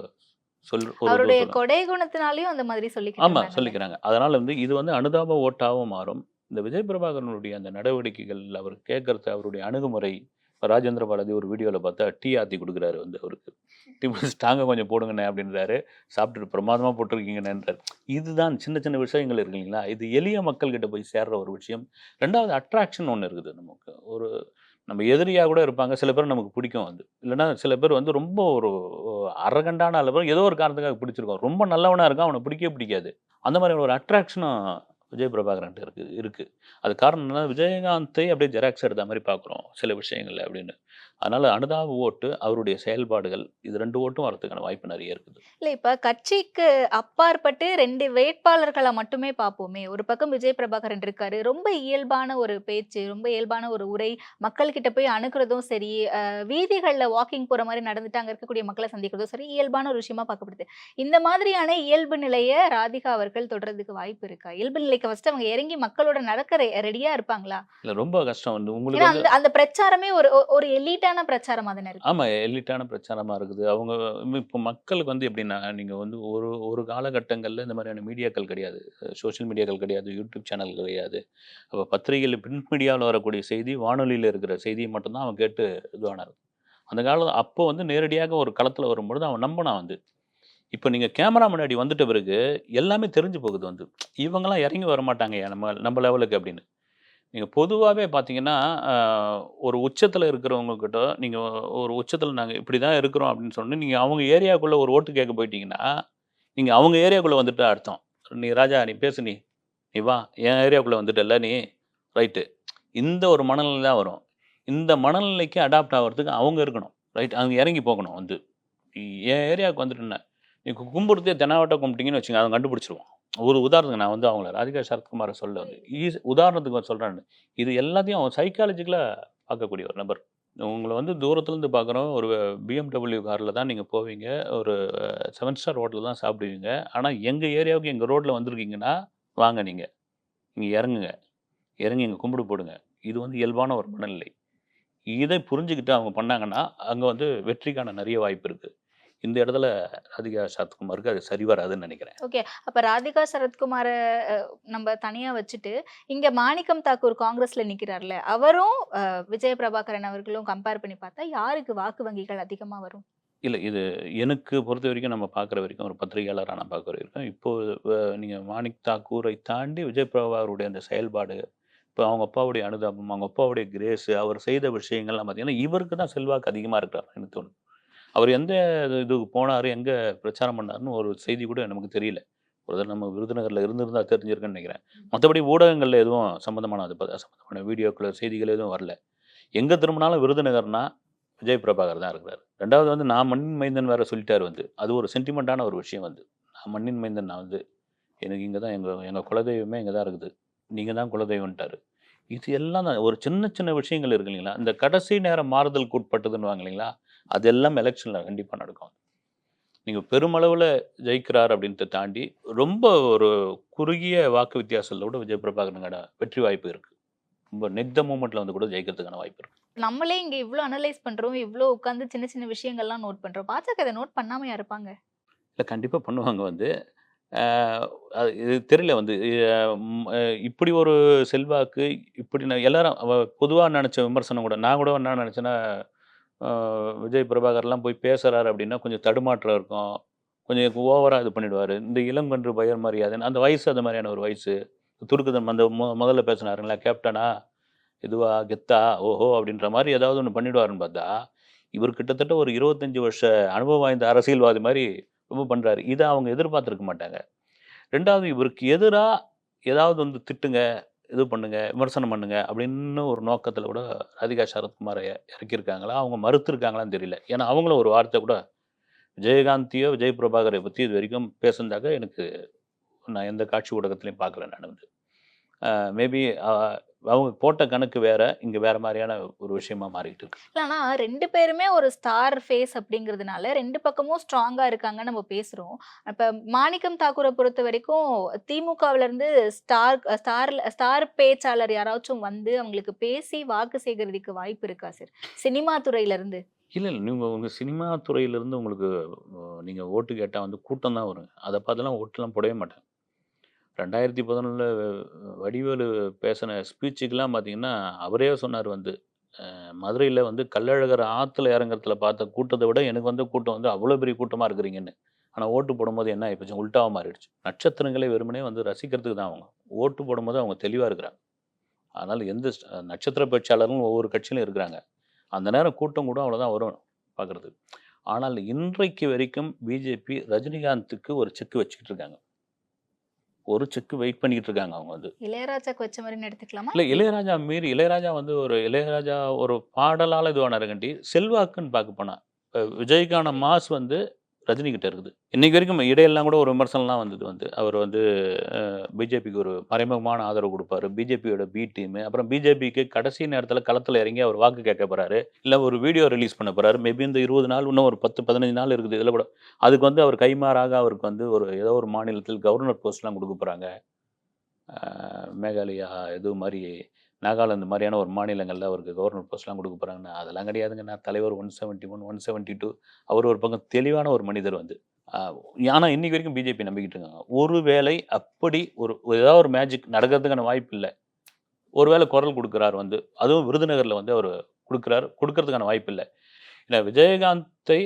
Speaker 1: சொல்
Speaker 4: அவருடைய. கொடை குணத்தினாலையும் அந்த மாதிரி
Speaker 1: ஆமா
Speaker 4: சொல்லிக்கிட்டு
Speaker 1: சொல்லிக்கிறாங்க. அதனால வந்து இது வந்து அனுதாப ஓட்டாகவும் மாறும். இந்த விஜய் பிரபாகரனுடைய அந்த நடவடிக்கைகள் அவர் கேட்கறது அவருடைய அணுகுமுறை ராஜேந்திர பாலாஜி ஒரு வீடியோவில் பார்த்தா டீ ஆத்தி கொடுக்குறாரு வந்து அவருக்கு. டீ ஸ்டாங்கை கொஞ்சம் போடுங்கண்ணே அப்படின்றாரு. சாப்பிட்டுட்டு பிரமாதமாக போட்டிருக்கீங்கன்றார் இதுதான் சின்ன சின்ன விஷயங்கள் இருக்கு இல்லைங்களா? இது எளிய மக்கள்கிட்ட போய் சேர்ற ஒரு விஷயம். ரெண்டாவது அட்ராக்ஷன் ஒன்று இருக்குது நமக்கு. ஒரு நம்ம எதிரியாக கூட இருப்பாங்க. சில பேர் நமக்கு பிடிக்கும் வந்து இல்லைன்னா சில பேர் வந்து ரொம்ப ஒரு அரகண்டான அளவு ஏதோ ஒரு காரணத்துக்காக பிடிச்சிருக்கோம். ரொம்ப நல்லவனாக இருக்கான் அவனை பிடிக்கவே பிடிக்காது. அந்த மாதிரி ஒரு அட்ராக்ஷனும் விஜய் பிரபாகரன்ட்டு இருக்குது இருக்குது அது காரணம் என்ன விஜயகாந்தை அப்படியே ஜெராக்ஸ் எடுத்த மாதிரி பார்க்குறோம் சில விஷயங்களில் அப்படின்னு. அதனால் அனுதாப ஓட்டு அவருடைய செயல்பாடுகள் இது ரெண்டு ஓட்டும் வரதுக்கான வாய்ப்பு நிறைய இருக்குது.
Speaker 4: இல்ல இப்ப கட்சிக்கு அப்பாற்பட்டு ரெண்டு வேட்பாளர்களை மட்டுமே பார்ப்போமே. ஒரு பக்கம் விஜய் பிரபாகரன் இருக்காரு. ரொம்ப இயல்பான ஒரு பேச்சு ரொம்ப இயல்பான ஒரு உரை மக்கள் கிட்ட போய் அணுகிறதும் சரி வீதிகள்ல வாக்கிங் போற மாதிரி நடந்துட்டு அங்க இருக்கக்கூடிய மக்களை சந்திக்கிறதும் சரி இயல்பான ஒரு விஷயமா பார்க்கப்படுது. இந்த மாதிரியான இயல்பு நிலையை ராதிகா அவர்கள் தொடர்றதுக்கு வாய்ப்பு இருக்கா? இயல்பு நிலைக்கு ஃபர்ஸ்ட் அவங்க இறங்கி மக்களோட நடக்க ரெடியா இருப்பாங்களா?
Speaker 1: இல்லை ரொம்ப கஷ்டம் வந்து உங்களுக்கு
Speaker 4: அந்த பிரச்சாரமே ஒரு ஒரு எலிட்டான பிரச்சாரமாக தானே இருக்கு
Speaker 1: ஆமாம் எலிட்டான பிரச்சாரமாக இருக்குது. அவங்க இப்போ மக்களுக்கு வந்து எப்படின்னா நீங்கள் வந்து ஒரு ஒரு காலகட்டங்களில் இந்த மாதிரியான மீடியாக்கள் கிடையாது. சோஷியல் மீடியாக்கள் கிடையாது யூடியூப் சேனல் கிடையாது. அப்போ பத்திரிகையில் பிரிண்ட் மீடியாவில் வரக்கூடிய செய்தி வானொலியில் இருக்கிற செய்தியை மட்டும்தான் அவன் கேட்டு இதுவானார். அந்த காலம் அப்போ வந்து நேரடியாக ஒரு களத்தில் வரும்பொழுது அவன் நம்பினான் வந்து. இப்போ நீங்கள் கேமரா முன்னாடி வந்துட்ட பிறகு எல்லாமே தெரிஞ்சு போகுது வந்து. இவங்கெல்லாம் இறங்கி வர மாட்டாங்க நம்ம நம்ம லெவலுக்கு அப்படின்னு. நீங்கள் பொதுவாகவே பார்த்தீங்கன்னா ஒரு உச்சத்தில் இருக்கிறவங்கக்கிட்ட நீங்கள் ஒரு உச்சத்தில் நாங்கள் இப்படி தான் இருக்கிறோம் அப்படின்னு சொன்னு நீங்கள் அவங்க ஏரியாக்குள்ளே ஒரு ஓட்டு கேட்க போயிட்டீங்கன்னா நீங்கள் அவங்க ஏரியாக்குள்ளே வந்துட்டு அர்த்தம். நீ ராஜா நீ பேசு நீ. நீ வா. என் ஏரியாக்குள்ளே வந்துட்டல்ல நீ. ரைட்டு இந்த ஒரு மனநிலை தான் வரும். இந்த மனநிலைக்கு அடாப்ட் ஆகிறதுக்கு அவங்க இருக்கணும். ரைட் அவங்க இறங்கி போகணும் வந்து. என் ஏரியாவுக்கு வந்துட்டுன்னா நீ கு- கும்பிடுறதே தெனாவட்டா கும்பிட்டீங்கன்னு வச்சுங்க அவங்க கண்டுபிடிச்சிருவான் ஒரு உதாரணத்துக்கு நான் வந்து அவங்கள ராதிகா சரத்குமாரை சொல்ல வந்து ஈஸ் உதாரணத்துக்கு சொல்கிறேன் இது எல்லாத்தையும் அவன் சைக்காலஜிக்கலாக பார்க்கக்கூடிய ஒரு நபர். உங்களை வந்து தூரத்துலேருந்து பார்க்குறோம் ஒரு பிஎம்டபிள்யூ காரில் தான் நீங்கள் போவீங்க. ஒரு செவன் ஸ்டார் ஹோட்டலில் தான் சாப்பிடுவீங்க. ஆனால் எங்கள் ஏரியாவுக்கு எங்கள் ரோட்டில் வந்திருக்கீங்கன்னா வாங்க நீங்கள் இங்கே இறங்குங்க. இறங்கி இங்கே கும்பிடு போடுங்க. இது வந்து இயல்பான ஒரு மனநிலை. இதை புரிஞ்சுக்கிட்டு அவங்க பண்ணாங்கன்னா அங்கே வந்து வெற்றிக்கான நிறைய வாய்ப்பு இருக்குது இந்த இடத்துல ராதிகா சரத்குமாருக்கு அது சரி வராதுன்னு நினைக்கிறேன்.
Speaker 4: அப்ப ராதிகா சரத்குமார நம்ம தனியா வச்சுட்டு இங்க மாணிக்கம் தாக்கூர் காங்கிரஸ்ல நிக்கிறார்ல அவரும் விஜய பிரபாகரன் அவர்களும் கம்பேர் பண்ணி பார்த்தா யாருக்கு வாக்கு வங்கிகள் அதிகமா வரும்?
Speaker 1: இல்லை இது எனக்கு பொறுத்த வரைக்கும் நம்ம பார்க்குற வரைக்கும் ஒரு பத்திரிகையாளராக நான் பார்க்குற வரைக்கும் இப்போது நீங்கள் மாணிக் தாக்கூரை தாண்டி விஜய் பிரபாகருடைய அந்த செயல்பாடு இப்போ அவங்க அப்பாவுடைய அனுதாபம் அவங்க அப்பாவுடைய கிரேஸு அவர் செய்த விஷயங்கள்லாம் பார்த்தீங்கன்னா இவருக்கு தான் செல்வாக்கு அதிகமாக இருக்கிறார் எனக்கு தோணும் அவர் எந்த இது- இதுக்கு போனார் எங்கே பிரச்சாரம் பண்ணாருன்னு ஒரு செய்தி கூட நமக்கு தெரியல. ஒரு தடவை நம்ம விருதுநகரில் இருந்திருந்தா தெரிஞ்சிருக்குன்னு நினைக்கிறேன். மற்றபடி ஊடகங்களில் எதுவும் சம்மந்தமான அது சம்மந்தமான வீடியோக்கள் செய்திகள் எதுவும் வரல. எங்கே திரும்பினாலும் விருதுநகர்னா விஜய் பிரபாகர் தான் இருக்கிறார். ரெண்டாவது வந்து நான் மண்ணின் மைந்தன் வேற சொல்லிட்டாரு வந்து. அது ஒரு சென்டிமெண்ட்டான ஒரு விஷயம் வந்து. நான் மண்ணின் மைந்தன் நான் வந்து எனக்கு இங்கே தான் எங்கள் எங்கள் குலதெய்வமே இங்கே தான் இருக்குது. நீங்கள் தான் குலதெய்வம்ட்டாரு. இது எல்லாம் தான். ஒரு சின்ன சின்ன விஷயங்கள் இருக்கு இல்லைங்களா? இந்த கடைசி நேரம் மாறுதலுக்கு உட்பட்டதுன்னு வாங்க இல்லைங்களா? அது எல்லாம் எலெக்ஷனில் கண்டிப்பாக நடக்கும் நீங்கள் பெருமளவில் ஜெயிக்கிறார் அப்படின்றத தாண்டி ரொம்ப ஒரு குறுகிய வாக்கு வித்தியாசத்தில் கூட விஜய் பிரபாகரனுக்கான வெற்றி வாய்ப்பு இருக்குது ரொம்ப நெக் த மூமெண்ட்டில் வந்து கூட ஜெயிக்கிறதுக்கான வாய்ப்பு இருக்குது
Speaker 4: நம்மளே இங்க இவ்ளோ அனலைஸ் பண்றோம் இவ்ளோ உட்கார்ந்து சின்ன சின்ன விஷயங்கள்லாம் நோட் பண்றோம். பாஜக இதை நோட் பண்ணாமையா இருப்பாங்க?
Speaker 1: இல்லை கண்டிப்பாக பண்ணுவாங்க வந்து. இது தெரியல வந்து. இப்படி ஒரு செல்வாக்கு இப்படி நான் எல்லாரும் பொதுவாக நினச்ச விமர்சனம் கூட நான் கூட என்ன நினச்சேன்னா விஜய் பிரபாகர்லாம் போய் பேசுகிறாரு அப்படின்னா கொஞ்சம் தடுமாற்றம் இருக்கும். கொஞ்சம் ஓவராக இது பண்ணிடுவார். இந்த இளங்கன்று பயர் மரியாதைன்னு அந்த வயசு அந்த மாதிரியான ஒரு வயசு. துருக்குதன் அந்த மு முதல்ல பேசினாருங்களா கேப்டனா இதுவா கெத்தா ஓஹோ அப்படின்ற மாதிரி ஏதாவது ஒன்று பண்ணிடுவாருன்னு பார்த்தா இவர் கிட்டத்தட்ட ஒரு இருபத்தஞ்சி வருஷ அனுபவம் வாய்ந்த அரசியல்வாதி மாதிரி ரொம்ப பண்ணுறாரு இதை அவங்க எதிர்பார்த்துருக்க மாட்டாங்க. ரெண்டாவது இவருக்கு எதிராக ஏதாவது வந்து திட்டுங்க இது பண்ணுங்க விமர்சனம் பண்ணுங்க அப்படின்னு ஒரு நோக்கத்தில் கூட ராதிகா சரத்குமாரை இறக்கியிருக்காங்களா? அவங்க மறுத்திருக்காங்களான்னு தெரியல. ஏன்னா அவங்களும் ஒரு வார்த்தை கூட விஜயகாந்தியோ விஜய் பிரபாகரை பற்றி இது வரைக்கும் பேசுனதாக எனக்கு நான் எந்த காட்சி ஊடகத்துலையும் பார்க்கல நான் வந்து. மேபி அவங்க போட்ட கணக்கு வேற இங்கே வேற மாதிரியான ஒரு விஷயமா மாறிட்டு இருக்கு.
Speaker 4: இல்ல, ஆனா ரெண்டு பேருமே ஒரு ஸ்டார் ஃபேஸ் அப்படிங்கிறதுனால ரெண்டு பக்கமும் ஸ்ட்ராங்கா இருக்காங்க நம்ம பேசுறோம். இப்ப மாணிக்கம் தாக்கூரை பொறுத்த வரைக்கும் திமுகவுல இருந்து ஸ்டார் ஸ்டார் ஸ்டார் பேச்சாளர் யாராச்சும் வந்து அவங்களுக்கு பேசி வாக்கு சேகரிக்க வாய்ப்பு இருக்கா சார் சினிமா துறையில இருந்து.
Speaker 1: இல்லை இல்லை. நீங்கள் உங்கள் சினிமா துறையிலேருந்து உங்களுக்கு நீங்கள் ஓட்டு கேட்டால் வந்து கூட்டம் தான் வருங்க அதை பார்த்தெல்லாம் ஓட்டுலாம் போடவே மாட்டேன். ரெண்டாயிரத்தி பதினொன்றில் வடிவேலு பேசின ஸ்பீச்சுக்கெலாம் பார்த்தீங்கன்னா அவரே சொன்னார் வந்து மதுரையில் வந்து கள்ளழகர் ஆற்றுல இறங்குறதுல பார்த்த கூட்டத்தை விட எனக்கு வந்து கூட்டம் வந்து அவ்வளோ பெரிய கூட்டமாக இருக்கிறீங்கன்னு. ஆனால் ஓட்டு போடும்போது என்ன ஆகிப்போச்சு உல்ட்டாவாக மாறிடுச்சு. நட்சத்திரங்களை வெறுமனே வந்து ரசிக்கிறதுக்கு தான் அவங்க. ஓட்டு போடும்போது அவங்க தெளிவாக இருக்கிறாங்க. அதனால் எந்த நட்சத்திர பேச்சாளரும் ஒவ்வொரு கட்சியிலும் இருக்கிறாங்க. அந்த நேரம் கூட்டம் கூட அவ்வளோதான் வரும் பார்க்குறதுக்கு ஆனால் இன்றைக்கு வரைக்கும் பிஜேபி ரஜினிகாந்துக்கு ஒரு செக் வச்சுக்கிட்டு இருக்காங்க. ஒரு செக் வெயிட் பண்ணிக்கிட்டு இருக்காங்க அவங்க வந்து.
Speaker 4: இளையராஜாக்கு வச்ச மாதிரி எடுத்துக்கலாமா?
Speaker 1: இல்லை இளையராஜா மீறி இளையராஜா வந்து ஒரு இளையராஜா ஒரு பாடலால் இதுவானாருங்கண்டி. செல்வாக்குன்னு பார்க்க போனா. இப்ப விஜய்க்கான மாஸ் வந்து ரஜினிகிட்ட இருக்குது. இன்னைக்கு வரைக்கும் இடையெல்லாம் கூட ஒரு விமர்சனம்லாம் வந்தது வந்து. அவர் வந்து பிஜேபிக்கு ஒரு மறைமுகமான ஆதரவு கொடுப்பாரு. பிஜேபியோட பி டீமு அப்புறம் பிஜேபிக்கு கடைசி நேரத்தில் களத்தில் இறங்கி அவர் வாக்கு கேட்க போகிறாரு இல்லை ஒரு வீடியோ ரிலீஸ் பண்ண போகிறாரு மேபி இந்த இருபது நாள் இன்னும் ஒரு பத்து பதினஞ்சு நாள் இருக்குது. இதில் கூட அதுக்கு வந்து அவர் கைமாறாக அவருக்கு வந்து ஒரு ஏதோ ஒரு மாநிலத்தில் கவர்னர் போஸ்ட்லாம் கொடுக்க போகிறாங்க மேகாலயா இது மாதிரி நாகாலாந்து மாதிரியான ஒரு மாநிலங்களில் அவருக்கு கவர்னர் போஸ்ட்லாம் கொடுக்க போகிறாங்கன்னு அதெல்லாம் கிடையாதுங்க. நான் தலைவர் one seventy one one seventy two அவர் ஒரு பக்கம் தெளிவான ஒரு மனிதர் வந்து. ஆனால் இன்னைக்கு வரைக்கும் பிஜேபி நம்பிக்கிட்டு இருக்காங்க. ஒருவேளை அப்படி ஒரு ஏதாவது ஒரு மேஜிக் நடக்கிறதுக்கான வாய்ப்பு இல்லை. ஒருவேளை குரல் கொடுக்குறாரு வந்து அதுவும் விருதுநகரில் வந்து அவர் கொடுக்குறாரு. கொடுக்கறதுக்கான வாய்ப்பு இல்லை. இல்லை விஜயகாந்தை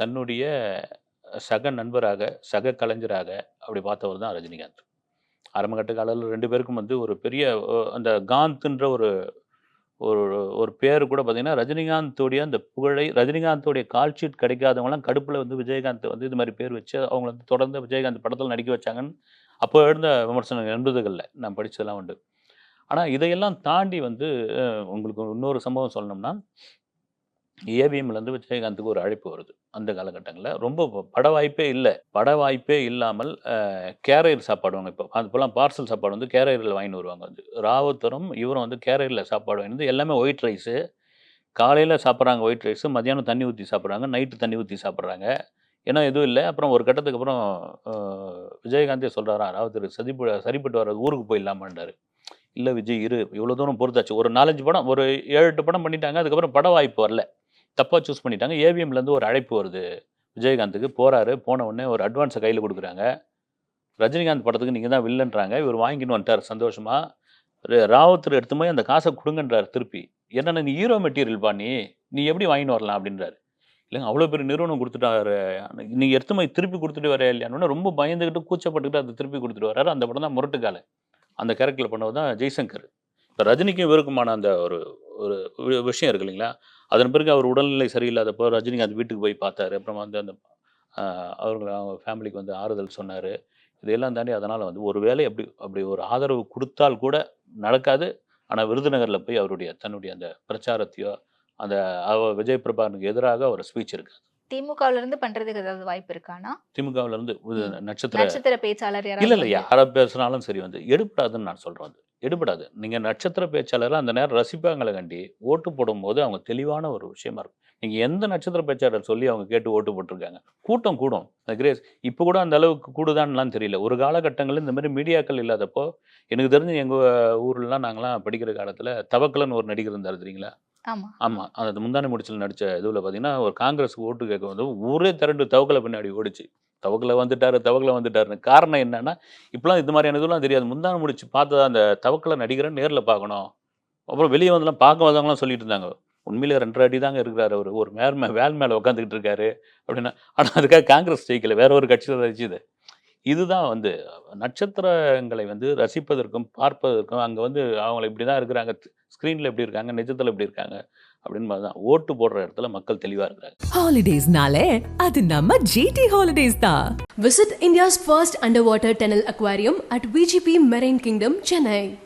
Speaker 1: தன்னுடைய சக நண்பராக சக கலைஞராக அப்படி பார்த்தவர் தான் ரஜினிகாந்த். ஆரம்பகட்ட காலத்தில் ரெண்டு பேருக்கும் வந்து ஒரு பெரிய அந்த காந்த்ன்ற ஒரு ஒரு ஒரு பேர் கூட பார்த்தீங்கன்னா ரஜினிகாந்தோடைய அந்த புகழை ரஜினிகாந்தோடைய கால் ஷீட் கிடைக்காதவங்களாம் கடுப்பில் வந்து விஜயகாந்த் வந்து இது மாதிரி பேர் வச்சு அவங்கள வந்து தொடர்ந்து விஜயகாந்த் படத்தில் நடிக்க வச்சாங்கன்னு அப்போ எழுந்த விமர்சனம் என்பதுகளில் நான் படித்ததெல்லாம் உண்டு. ஆனால் இதையெல்லாம் தாண்டி வந்து உங்களுக்கு இன்னொரு சம்பவம் சொல்லணும்னா ஏபிஎம்லேருந்து விஜயகாந்துக்கு ஒரு அழைப்பு வருது. அந்த காலகட்டங்களில் ரொம்ப பட வாய்ப்பே இல்லை. பட வாய்ப்பே இல்லாமல் கேரியர் சாப்பாடு வாங்க இப்போ அப்போல்லாம் பார்சல் சாப்பாடு வந்து கேரியரில் வாங்கிட்டு வருவாங்க. வந்து ராவத்தரும் இவரும் வந்து கேரியரில் சாப்பாடு வாங்கிட்டு எல்லாமே ஒயிட் ரைஸு. காலையில் சாப்பிட்றாங்க ஒயிட் ரைஸு மதியானம் தண்ணி ஊற்றி சாப்பிட்றாங்க நைட்டு தண்ணி ஊற்றி சாப்பிட்றாங்க. ஏன்னா எதுவும் இல்லை. அப்புறம் ஒரு கட்டத்துக்கு அப்புறம் விஜயகாந்தே சொல்கிறாரா ராவத்தர் சதிப்பு சரிப்பட்டு வர்றது ஊருக்கு போயிடலாமான்றாரு. இல்லை விஜய் இரு இவ்வளோ தூரம் பொறுத்தாச்சு. ஒரு நாலஞ்சு படம் ஒரு ஏழு எட்டு படம் பண்ணிட்டாங்க. அதுக்கப்புறம் பட வாய்ப்பு வரல. தப்பாக சூஸ் பண்ணிட்டாங்க. ஏவிஎம்லேருந்து ஒரு அழைப்பு வருது. விஜயகாந்துக்கு போகிறாரு போன உடனே ஒரு அட்வான்ஸை கையில் கொடுக்குறாங்க. ரஜினிகாந்த் படத்துக்கு நீங்கள் தான் வில்லன்றாங்க. இவர் வாங்கின்னு வந்துட்டார் சந்தோஷமாக ராவத்தர் எடுத்து போய் அந்த காசை கொடுங்கன்றார் திருப்பி. என்னென்ன நீ ஹீரோ மெட்டீரியல் பண்ணி நீ. எப்படி வாங்கின்னு வரலாம் அப்படின்றாரு. இல்லைங்க அவ்வளோ பெரிய நிறுவனம் கொடுத்துட்டாரு. நீங்கள் எடுத்து போய் திருப்பி கொடுத்துட்டு வரையா இல்லையான்னு ரொம்ப பயந்துக்கிட்டு கூச்சப்பட்டுக்கிட்டு அதை திருப்பி கொடுத்துட்டு வர்றாரு. அந்த படம் தான் முரட்டுக்கால. அந்த கேரக்டரில் பண்ணவர் தான் ஜெய்சங்கர். இப்போ ரஜினிக்கும் இவருக்குமான அந்த ஒரு ஒரு விஷயம் இருக்கு இல்லைங்களா? அதன் பிறகு அவர் உடல்நிலை சரியில்லாதப்போ ரஜினிகாந்த் வீட்டுக்கு போய் பார்த்தாரு. அப்புறம் வந்து அந்த அவர்கள் அவங்க ஃபேமிலிக்கு வந்து ஆறுதல் சொன்னார். இதையெல்லாம் தாண்டி அதனால் வந்து ஒரு வேளை அப்படி அப்படி ஒரு ஆதரவு கொடுத்தால் கூட நடக்காது. ஆனால் விருதுநகரில் போய் அவருடைய தன்னுடைய அந்த பிரச்சாரத்தையோ அந்த அவ விஜய் பிரபாகரனுக்கு எதிராக ஒரு ஸ்பீச் இருக்காது.
Speaker 4: திமுகவுல இருந்து பண்றதுக்கு ஏதாவது வாய்ப்பு இருக்கானா
Speaker 1: திமுகவுல இருந்து. நட்சத்திர
Speaker 4: நட்சத்திர பேச்சாளர்
Speaker 1: இல்ல இல்ல யாரை பேசினாலும் சரி வந்து எடுபடாதுன்னு நான் சொல்றேன் வந்து எடுபடாது. நீங்க நட்சத்திர பேச்சாளர் அந்த நேரம் ரசிப்பாங்களை கண்டி ஓட்டு போடும்போது அவங்க தெளிவான ஒரு விஷயமா இருக்கும். நீங்க எந்த நட்சத்திர பேச்சாளர் சொல்லி அவங்க கேட்டு ஓட்டு போட்டிருக்காங்க? கூட்டம் கூடும். அந்த கிரேஸ் இப்போ கூட அந்த அளவுக்கு கூடுதான்லாம் தெரியல. ஒரு காலகட்டங்களில் இந்த மாதிரி மீடியாக்கள் இல்லாதப்போ எனக்கு தெரிஞ்சு எங்க ஊர்லலாம் நாங்களாம் படிக்கிற காலத்துல தவக்கலன்னு ஒரு நடிகர் இருந்தார் தெரியுங்களா?
Speaker 4: ஆமா.
Speaker 1: அந்த முந்தானி முடிச்சில் நடித்த இதுவில் பார்த்தீங்கன்னா ஒரு காங்கிரஸுக்கு ஓட்டு கேட்க வந்து ஊரே திரண்டு தவக்கலை பின்னாடி ஓடிச்சு. தவக்கலை வந்துட்டாரு தவக்கலை வந்துட்டாருன்னு. காரணம் என்னன்னா இப்பெல்லாம் இது மாதிரியான இதெல்லாம் தெரியாது. முந்தானி முடிச்சு பார்த்தா அந்த தவக்கில் நடிகரை நேரில் பார்க்கணும். அப்புறம் வெளியே வந்தெல்லாம் பார்க்க வந்தவங்களாம் சொல்லிட்டு இருந்தாங்க. உண்மையிலே ரெண்டரை அடி தாங்க இருக்கிறாரு அவர். ஒரு மேல் மே வேல் மேலே உட்காந்துக்கிட்டு இருக்காரு அப்படின்னா. ஆனால் அதுக்காக காங்கிரஸ் ஜெயிக்கல. வேற ஒரு கட்சியில் ரசிச்சுது இதுதான் வந்து நட்சத்திரங்களை வந்து ரசிப்பதற்கும் பார்ப்பதற்கும் அங்கே வந்து அவங்கள இப்படி தான் இருக்கிறாங்க. ஸ்க்ரீனில் எப்படி இருக்காங்க நிஜத்தில் எப்படி இருக்காங்க அப்படின்னு தான் ஓட்டு போடுற இடத்துல மக்கள் தெளிவாக இருக்கிறாங்க.
Speaker 2: Holidays-நாலே அது நம்ம GT Holidays தான்.
Speaker 3: Visit India's first underwater tunnel aquarium at VGP Marine Kingdom, Chennai.